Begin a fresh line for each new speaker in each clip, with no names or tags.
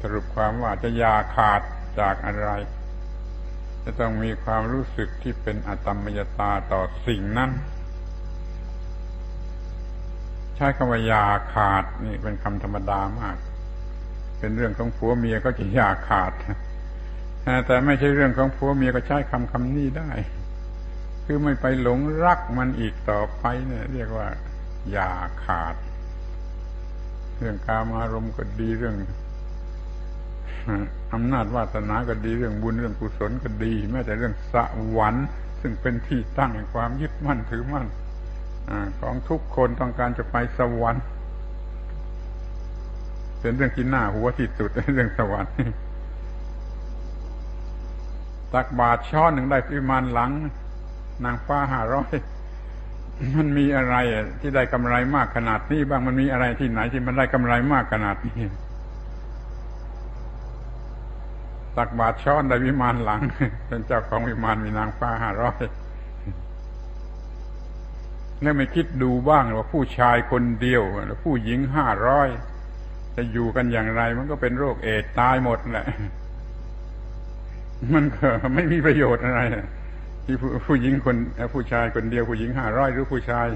สรุปความว่าจะยาขาดจากอะไร จะต้องมีความรู้สึกที่เป็นอตมยตาต่อสิ่งนั้น ใช้คำว่ายาขาดนี่เป็นคำธรรมดามาก เป็นเรื่องของผัวเมียก็จะยาขาดแต่ไม่ใช่เรื่องของผัวเมียก็ใช้คำคำนี้ได้ คือไม่ไปหลงรักมันอีกต่อไปเนี่ย เรียกว่า อย่าขาด เรื่องการอารมณ์ก็ดีเรื่องอำนาจวาสนาก็ดีเรื่องบุญเรื่องกุศลก็ดี แม้แต่เรื่องสวรรค์ซึ่งเป็นที่ตั้งแห่งความยึดมั่นถือมั่นอของทุกคนต้องการจะไปสวรรค์ เป็นเรื่องที่น่าหัวที่สุดเรื่องสวรรค์ตักบาทช้อนหนึ่งได้พิมานหลัง นางฟ้าห้าร้อย มันมีอะไรที่ได้กำไรมากขนาดนี้บ้างมันมีอะไรที่ไหนที่มันได้กำไรมากขนาดนี้ตักบาทช้อนได้วิมานหลังเป็นเจ้าของวิมานมีนางฟ้าห้าร้อยแล้วไม่คิดดูบ้างว่าผู้ชายคนเดียวแล้วผู้หญิงห้าร้อยจะอยู่กันอย่างไร มันก็เป็นโรคเอดตายหมดแหละ มันก็ไม่มีประโยชน์อะไร ที่ผู้หญิงคนผู้ชายคนเดียวผู้หญิงห้าร้อยหรือผู้ชาย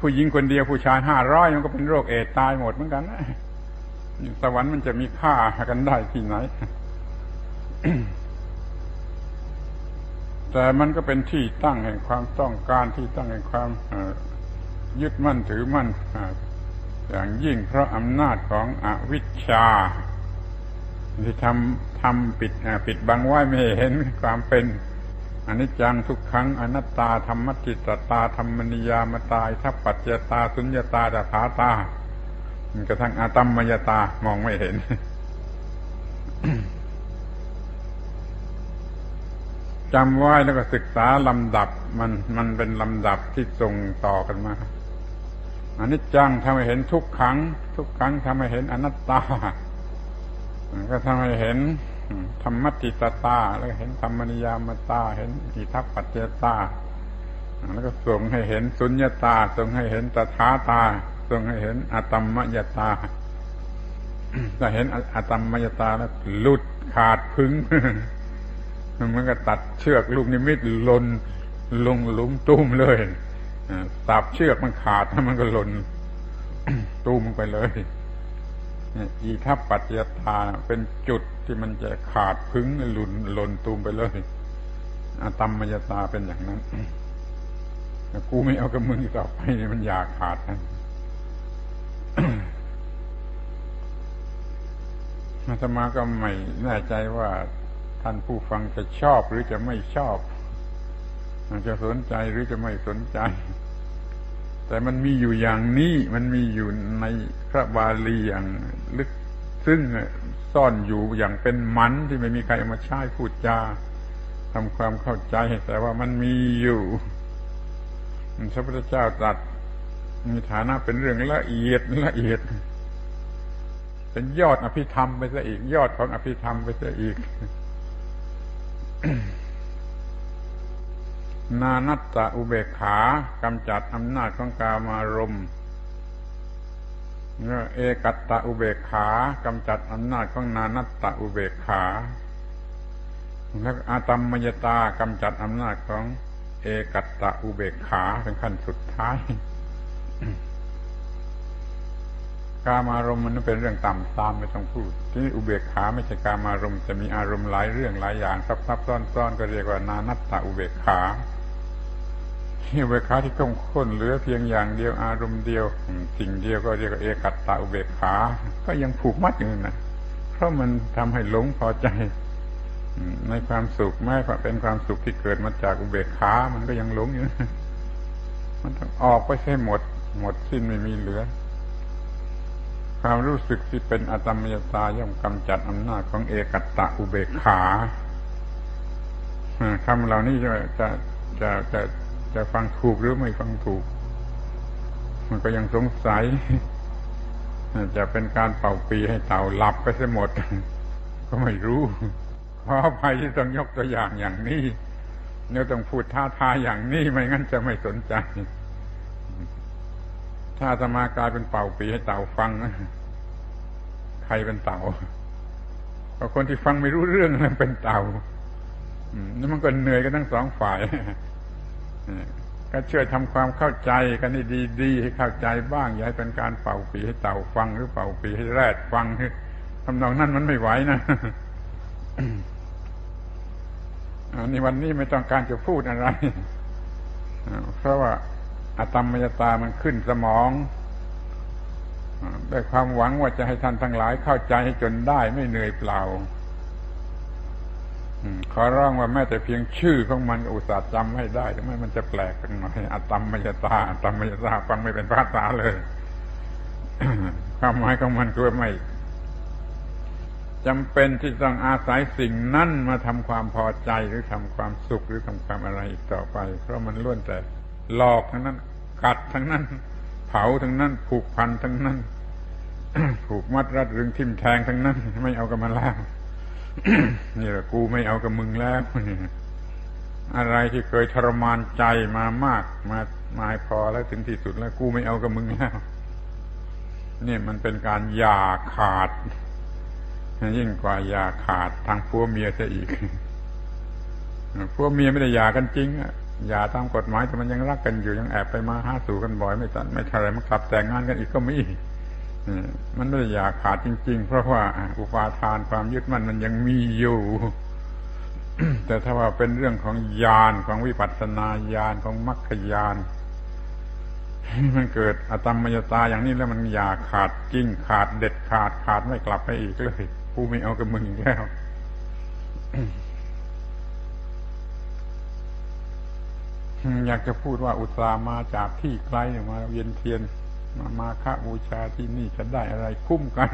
ผู้หญิงคนเดียวผู้ชายห้าร้อยมันก็เป็นโรคเอดตายหมดเหมือนกันนะสวรรค์มันจะมีค่ากันได้ที่ไหน แต่มันก็เป็นที่ตั้งแห่งความต้องการที่ตั้งแห่งความยึดมั่นถือมั่นอย่างยิ่งเพราะอำนาจของอวิชชาที่ทำทำปิดปิดบังไว้ไม่เห็นความเป็น อนิจจังทุกครั้งอนัตตาธรรมจิตตาธรรมนิยามตาทัพปัจจตาสุญญตาดาภาตากระทั่งอาตมมยตามองไม่เห็น จำไว้แล้วก็ศึกษาลำดับมันมันเป็นลำดับที่ส่งต่อกันมาอันนี้จังทำให้เห็นทุกขังทุกขังทำให้เห็นอนัตตา ก็ทำให้เห็น ธรรมติตตา แล้วเห็นธรรมนิยามตา เห็นอิทัปปัจเจตา แล้วก็ส่งให้เห็นสุญญาตา ส่งให้เห็นตถาตา ส่งให้เห็นอตมมยตาถ้าเห็นอตมมยตาแล้วหลุดขาดพึงมันก็ตัดเชือกลูกนิมิตลนลงหลุมตุ้มเลยสับเชือกมันขาดมันก็หล่นตุ้มไปเลย อีทัพปัจจตาเป็นจุดที่มันจะขาดพึ่งหลุนหล่นตูมไปเลยอาตมมยตาเป็นอย่างนั้นกูไม่เอากับมึงต่อไปมันอยากขาดนะอาตมาก็ไม่แน่ใจว่าท่านผู้ฟังจะชอบหรือจะไม่ชอบจะสนใจหรือจะไม่สนใจ แต่มันมีอยู่อย่างนี้ มันมีอยู่ในพระบาลีอย่าง ลึกซึ่งซ่อนอยู่อย่างเป็นมันที่ไม่มีใครมาใช้พูดจาทำความเข้าใจแต่ว่ามันมีอยู่พระพุทธเจ้าตรัสมีฐานะเป็นเรื่องละเอียดละเอียด เป็นยอดอภิธรรมไปซะอีก ยอดของอภิธรรมไปซะอีก นานัตตะอุเบกขากำจัดอำนาจของกามารมณ์ เอกัตตะอุเบกขากำจัดอำนาจของนานัตตะอุเบกขาแล้วอาตมมยตากำจัดอำนาจของ เอกัตตะอุเบกขาเป็นขั้นสุดท้ายกามารมณ์มันเป็นเรื่องต่ำตามไม่ต้องพูด ที่อุเบกขาไม่ใช่กามารมณ์จะมีอารมณ์หลายเรื่องหลายอย่างซับซับซ้อนซ้อนก็เรียกว่านานัตตาอุเบกขา เบกขาที่ข้มข้นเหลือเพียงอย่างเดียวอารมณ์เดียวสิ่งเดียวก็เรียกว่าเอกัตตาอุเบกขา ก็ยังผูกมัดอยู่นะเพราะมันทำให้หลงพอใจในความสุขแม้เป็นความสุขที่เกิดมาจากอุเบกขา มันก็ยังหลงอยู่ มันต้องออกไปให้หมด หมดสิ้นไม่มีเหลือ ความรู้สึกที่เป็นอตมยตาย่อมกำจัดอำนาจของเอกัตตะอุเบกขาคำเหล่านี้จะจะจะจะ จะฟังถูกหรือไม่ฟังถูก มันก็ยังสงสัย จะเป็นการเป่าปีให้เต่าหลับไปเสียหมด ก็ไม่รู้ขออภัยที่ต้องยกตัวอย่างอย่างนี้เนี่ยต้องพูดท้าทายอย่างนี้ไม่งั้นจะไม่สนใจ ถ้าธรรมากลายเป็นเป่าปีให้เต่าฟังใครเป็นเต่าเพราะคนที่ฟังไม่รู้เรื่องนั้นเป็นเต่านี่มันก็เหนื่อยกันทั้งสองฝ่าย ก็ช่วยทำความเข้าใจกันให้ดีๆให้เข้าใจบ้าง อย่าให้เป็นการเป่าปีให้เต่าฟังหรือเป่าปีให้แรดฟังทำนองนั้นมันไม่ไหวนะอันนี้วันนี้ไม่ต้องการจะพูดอะไร เพราะว่าอาตมมยตามันขึ้นสมองด้วยความหวังว่าจะให้ท่านทั้งหลายเข้าใจให้จนได้ไม่เหนื่อยเปล่า ขอร้องว่าแม้แต่เพียงชื่อของมันอุตส่าห์จำให้ได้ทำไมมันจะแปลกกันหน่อยอัตมมยตาอัตมมยตาฟังไม่เป็นภาษาเลยความหมายของมันคือไม่จำเป็นที่ต้องอาศัยสิ่งนั้นมาทำความพอใจหรือทำความสุขหรือทำความอะไรอีกต่อไป เพราะมันล้วนแต่หลอกทั้งนั้น กัดทั้งนั้น เผาทั้งนั้น ผูกพันทั้งนั้น ผูกมัดรัดรึงทิ่มแทงทั้งนั้น ไม่เอากับมันแล้ว นี่แหละกูไม่เอากับมึงแล้วอะไรที่เคยทรมานใจมามาก มามาพอแล้วถึงที่สุดแล้วกูไม่เอากับมึงแล้วนี่มันเป็นการหย่าขาด ยิ่งกว่าหย่าขาดทางพัวเมียซะอีกพัวเมียไม่ได้หย่ากันจริงอะหย่าตามกฎหมายแต่มันยังรักกันอยู่ยังแอบไปมาหาสู่กันบ่อยไม่ตัดไม่ทอะไรมันกลับแต่งงานกันอีกก็มี มันไม่ได้อยากขาดจริง ๆ เพราะว่าอุปาทานความยึดมั่นมันยังมีอยู่ แต่ถ้าว่าเป็นเรื่องของญาณของวิปัสสนาญาณของมรรคญาณมันเกิดอตมมยตาอย่างนี้แล้วมันอยากขาดจริงขาดเด็ดขาดขาดไม่กลับไปอีกเลยกูไม่เอากับมึงอีกแล้วอยากจะพูดว่าอุตส่าห์มาจากที่ไกลมาเวียนเทียน มามาฆบูชาที่นี่จะได้อะไรคุ้มกัน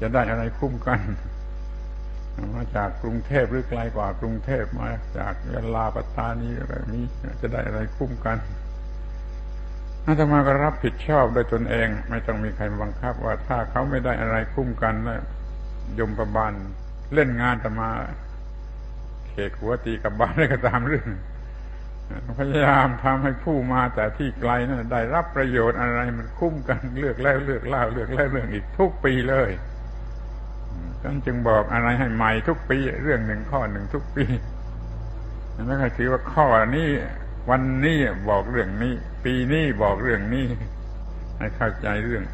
จะได้อะไรคุ้มกันมาจากกรุงเทพหรือไกลกว่ากรุงเทพมาจากยะลาปัตตานีอะไรนี้จะได้อะไรคุ้มกันอาตมาก็รับผิดชอบโดยตนเอง ไม่ต้องมีใครบังคับว่าถ้าเขาไม่ได้อะไรคุ้มกันแล้วยมประบาลเล่นงานจะมาเขกหัวตีกับบ้านอะไรก็ตามเรื่อง พยายามทำให้ผู้มาแต่ที่ไกลนะั้นได้รับประโยชน์อะไรมันคุ้มกันเลือกแล้วเลือกเล่าเลือกแล้วเรื่องอีกทุกปีเลยท่านจึงบอกอะไรให้ใหม่ทุกปี เรื่องหนึ่งข้อหนึ่งทุกปีไม่เคยถือว่าข้อนี้วันนี้บอกเรื่องนี้ ปีนี้บอกเรื่องนี้ให้เข้าใจเรื่อง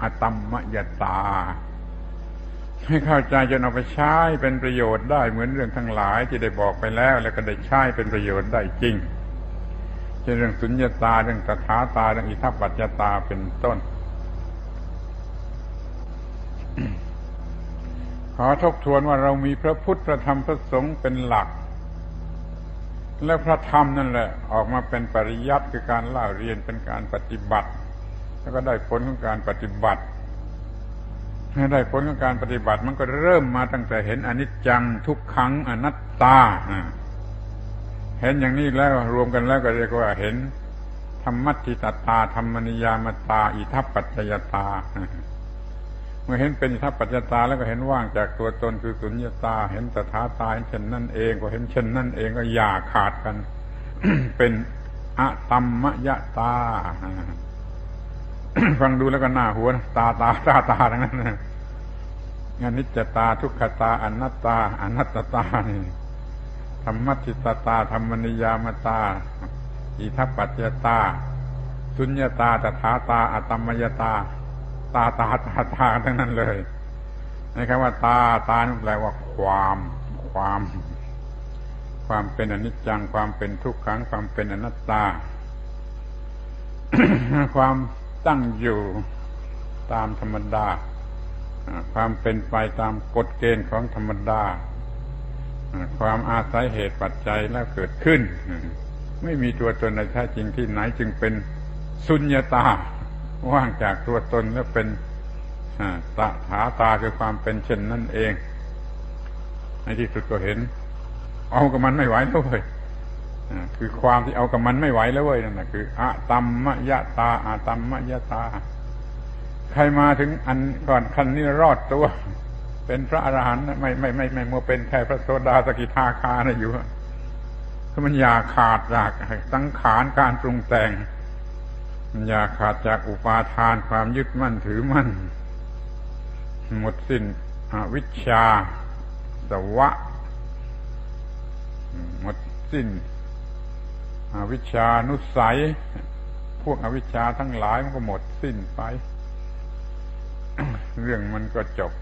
อตมมยตา ให้เข้าใจจนเอาไปใช้เป็นประโยชน์ได้เหมือนเรื่องทั้งหลายที่ได้บอกไปแล้ว แล้วก็ได้ใช้เป็นประโยชน์ได้จริง เช่นเรื่องสุญญตาเรื่องตถาตาเรื่องอิทัปปัจจตาเป็นต้น ขอทบทวนว่าเรามีพระพุทธพระธรรมพระสงฆ์เป็นหลัก และพระธรรมนั่นแหละ ออกมาเป็นปริยัติคือการเล่าเรียนเป็นการปฏิบัติ แล้วก็ได้ผลของการปฏิบัติให้ได้ผลของการปฏิบัติมันก็เริ่มมาตั้งแต่เห็นอนิจจังทุกขังอนัตตา เห็นอย่างนี้แล้วรวมกันแล้วก็เรียกว่าเห็นธรรมัติตตาธรรมนิยามตา อิทัปปัจจยตา เมื่อเห็นเป็นอิทัปปัจจตาแล้วก็เห็นว่างจากตัวตนคือสุญญตา เห็นตถาตาเห็นเช่นนั่นเองก็เห็นเช่นนั่นเองก็อย่าขาดกัน เป็นอะตัมมยตา ฟังดูแล้วก็น่าหัวตาตาตาตาทั้งนั้นงานนิจตาทุกขตาอนัตตาอนัตตานี่ ธรรมติตตาธรรมนิยามตา อิทัปปัจจตา สุญญาตาตถาตาอัตมยตา ตาตาตาตาทั้งนั้นเลยนะคำว่าตาตานั่นแปลว่าความความ ความเป็นอนิจจังความเป็นทุกขังความเป็นอนัตตา ความตั้งอยู่ตามธรรมดา ความเป็นไปตามกฎเกณฑ์ของธรรมดา ความอาศัยเหตุปัจจัยแล้วเกิดขึ้น ไม่มีตัวตนในแท้จริงที่ไหนจึงเป็นสุญญาตา ว่างจากตัวตนแล้วเป็นตาถาตาคือความเป็นเช่นนั่นเอง ในที่สุดก็เห็น เอากับมันไม่ไหวแล้วเว้ยคือความที่เอากับมันไม่ไหวแล้วเว้ยนั่นแหะคืออะตัมมะยะตาอะตัมมะยะตา ใครมาถึงอันก่อนคันนี้รอดตัว เป็นพระอรหันต์ไม่ไม่ไม่ไม่มัวเป็นแค่พระโสดาสกิทาคานะอยู่ถ้ามันอย่าขาดจากสังขารการปรุงแต่ง มันอย่าขาดจากอุปาทานความยึดมั่นถือมั่น หมดสิ้นวิชาสวะ หมดสิ้นอวิชานุสัย พวกอวิชาทั้งหลายมันก็หมดสิ้นไป เรื่องมันก็จบ